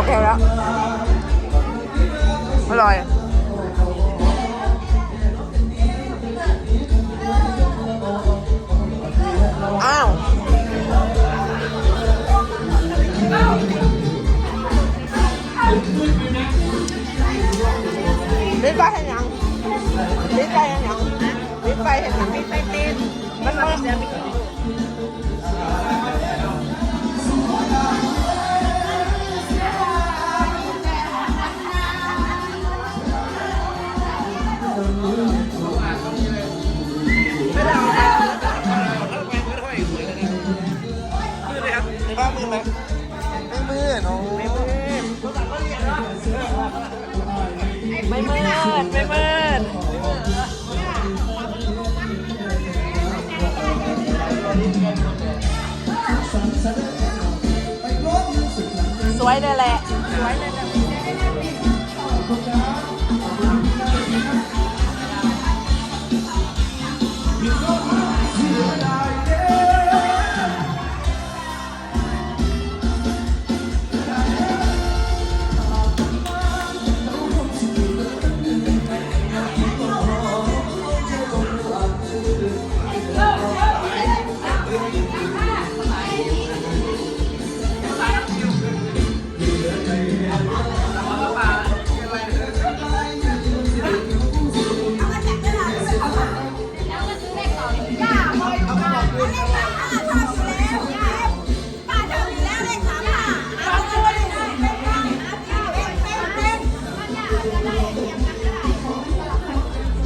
อเคแล้ว อร่อย อ้าวลิ้นไปเห็นยังลิ้นไปเห็นยังลิ้นไปเห็นยังลิ้นไปเต้นมันมัน สวยเลยแหละ สวยเลย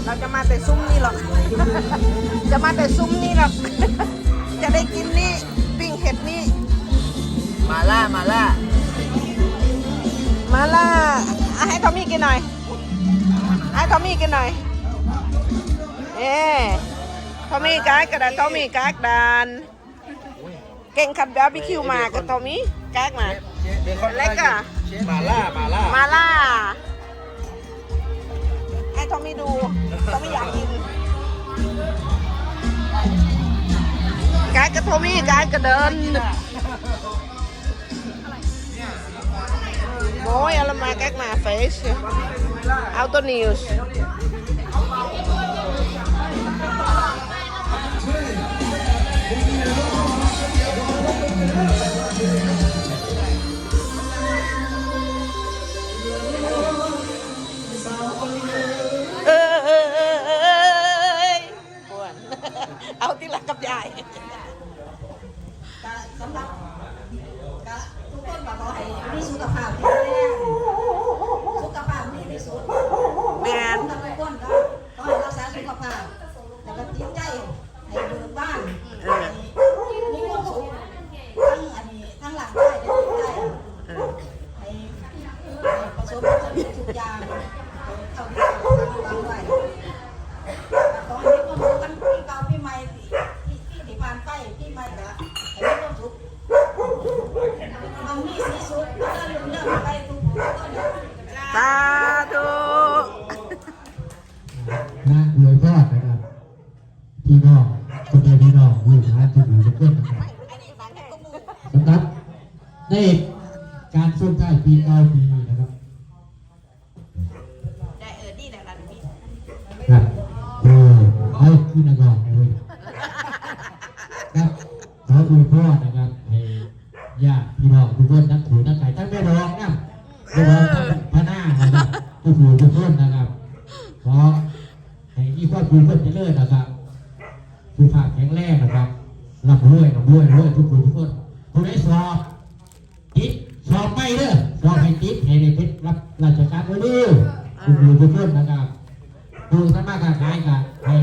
เราจะมาแต่ซุ้มนี่หรอก จะมาแต่ซุ้มนี่หรอก จะได้กินนี่ปิ้งเห็ดนี่ มาล่า มาล่าอย ให้ทอมมี่กินหน่อย เอ๊ทอมมี่กากกระดานทอมมี่กากดาน เก่งขับบาร์บีคิวมากับทอมมี่กากมาเล็กอะมาล่ามาล่ามาล่าให้ทอมมี่ดูทอมมี่อยากกินกากกับทอมมี่กากกระเดิน เออเออเออเออปวน เอาที่หลักกับยาย สำหรับทุกคนก็ขอให้มีสุขภาพงแรงสุขภาพดีที่สุด Man. ทุกคนก็ขอให้รักษาสุขภาพแล้วก็จิตใจให้เบิกบานให้มีความสุขทั้งอันนี้ทั้งหลังกายและจิตใจให้ประสบความสำเร็จทุกอย่างเท่าที่เราทำไว้ขอให้มีความสุขกันปีเก่าปีใหม่ที่ที่ที่ผ่านไปปีใหม่ก็ให้มีความสุข มันมีสีสุดก็เริ่มเริ่มไปทุกต้น Satu. นะอวยพรนะครับพี่น้องคนเดียวพี่น้องลูกหลานทุกหมู่ทุกคนนะครับสำหรับในการส่งท้ายปีเก่าปีนี้นะครับ ได้เออดีแหละล่ะพี่ ครับเออ เอาขึ้นกร้องเลยครับขออวยพรนะครับให้ญาติพี่น้องทุกคนนักถือนักไก่ทั้งแม่ร้องนะแม่ร้องทั้งพระหน้านะครับทุกหมู่ทุกคนนะครับขอให้มีความภูมิใจเจริญนะครับสุขภาพแข็งแรงนะครับรับรวยรับรวยรวยทุกคนทุกคนผู้ใดสอบติดสอบไม่เด้อสอบให้ติดให้ได้เป็นรับราชการไว้ด้ทุกคนทุกคนนะครับดูสามารถการขายกันให้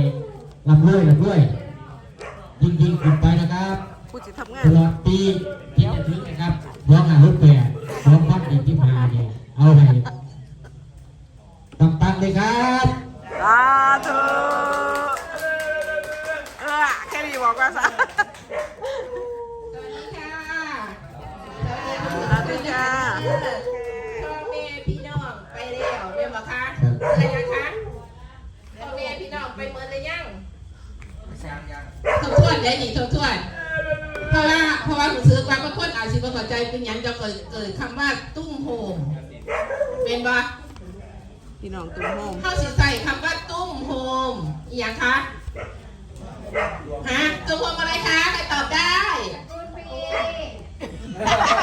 รับรวยรับรวยยิ่งยิ่งขึ้นไปนะครับ Cô chỉ thập ต ngàn. ลอดปีที่จะถึงนะครับสองห้าหกแปดสองพันยี่สิบห้าเนี่ยเอาให้ ทบทวนได้หนิทบทวนเพราะว่าเพราะว่าผมซื้อความบางคนอาจสิบ่เข้าใจเป็นหยังจะเกิดเกิดคำว่าตุ้มโฮมเป็นบ่ Đi nòng tùm hôm. เข้าสิใส่คำว่าตุ้มโฮมอหย่างคะฮะตุ้มโฮมอะไรคะใครตอบได้เ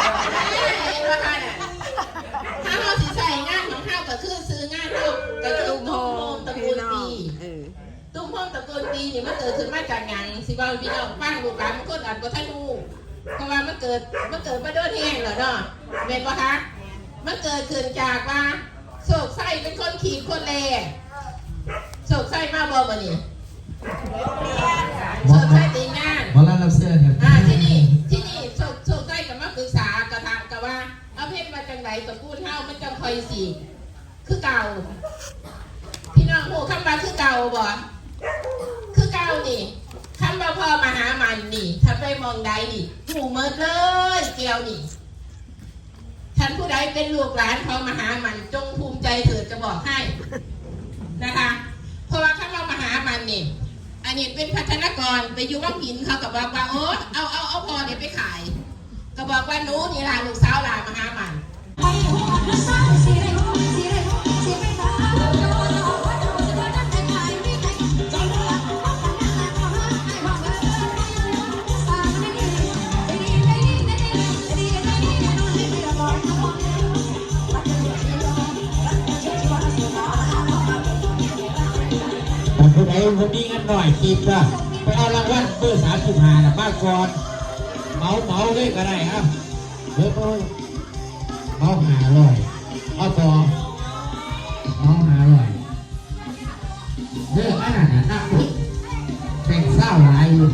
เกิดขึ้นมาจากหยังสิว่าพี่น้องฟังลูกหลานบางคนอ่านบ่ทันรู้เพราะว่ามันเกิดมันเกิดมาโดนแห้งเหรอเนาะแม่นบ่คะมันเกิดขึ้นจากว่าโศกไส้เป็นคนขี่คนแลโศกไส้มาบ่บ่นี่โศกไส้ตีงานหมอลารับเสื้อครับอ่าที่นี่ที่นี่โศกโศกไส้กับมาปรึกษากระทะกับว่าเอาเพศมาจังไหนตระกูลเฮามันจังคอยสิคือเก่าพี่น้องหูคำว่าคือเก่าบ่ คือเก่านี่คำว่าพ่อมาหามันนี่ถ้านไปมองใดนี่หูเมิดเลยเกี่ยวนี่ท่านผู้ใดเป็นลูกหลานเขามาหามันจงภูมิใจเถิดจะบอกให้นะคะ เพราะว่าคำว่ามาหามันนี่อันนี้เป็นพัฒนากรไปอยู่ว่างหินเขากับบอกว่าโอ้เอาเอาเอาพอเนี่ยไปขาย ก็บอกว่าหนูนี่ล่ะลูกสาวล่ะมาหามัน แต่คนไหนวันนี้งันหน่อยกินก็ไปเอารางวัลเบอร์สามสิบห้านะบ้าก่อนเมาเมาด้วยก็ได้ครับเดี๋ยวก็เมาหาลอยเอาต่อเมาหาลอยเบอร์อันนั้นนะนักบุญแบ่งเศร้าหลายอยู่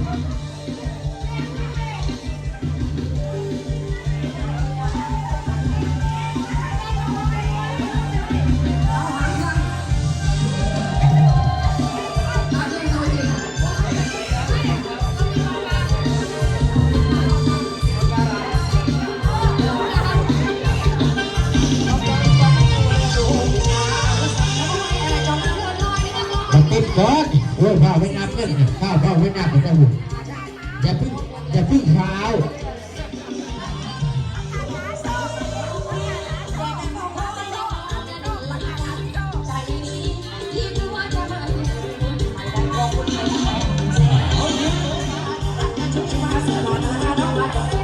ข้าไว้นับเงินข้าวข้าวไว้นับไปเจ้าหุ่นอย่าพึ่งอย่าพึ่งเท้าข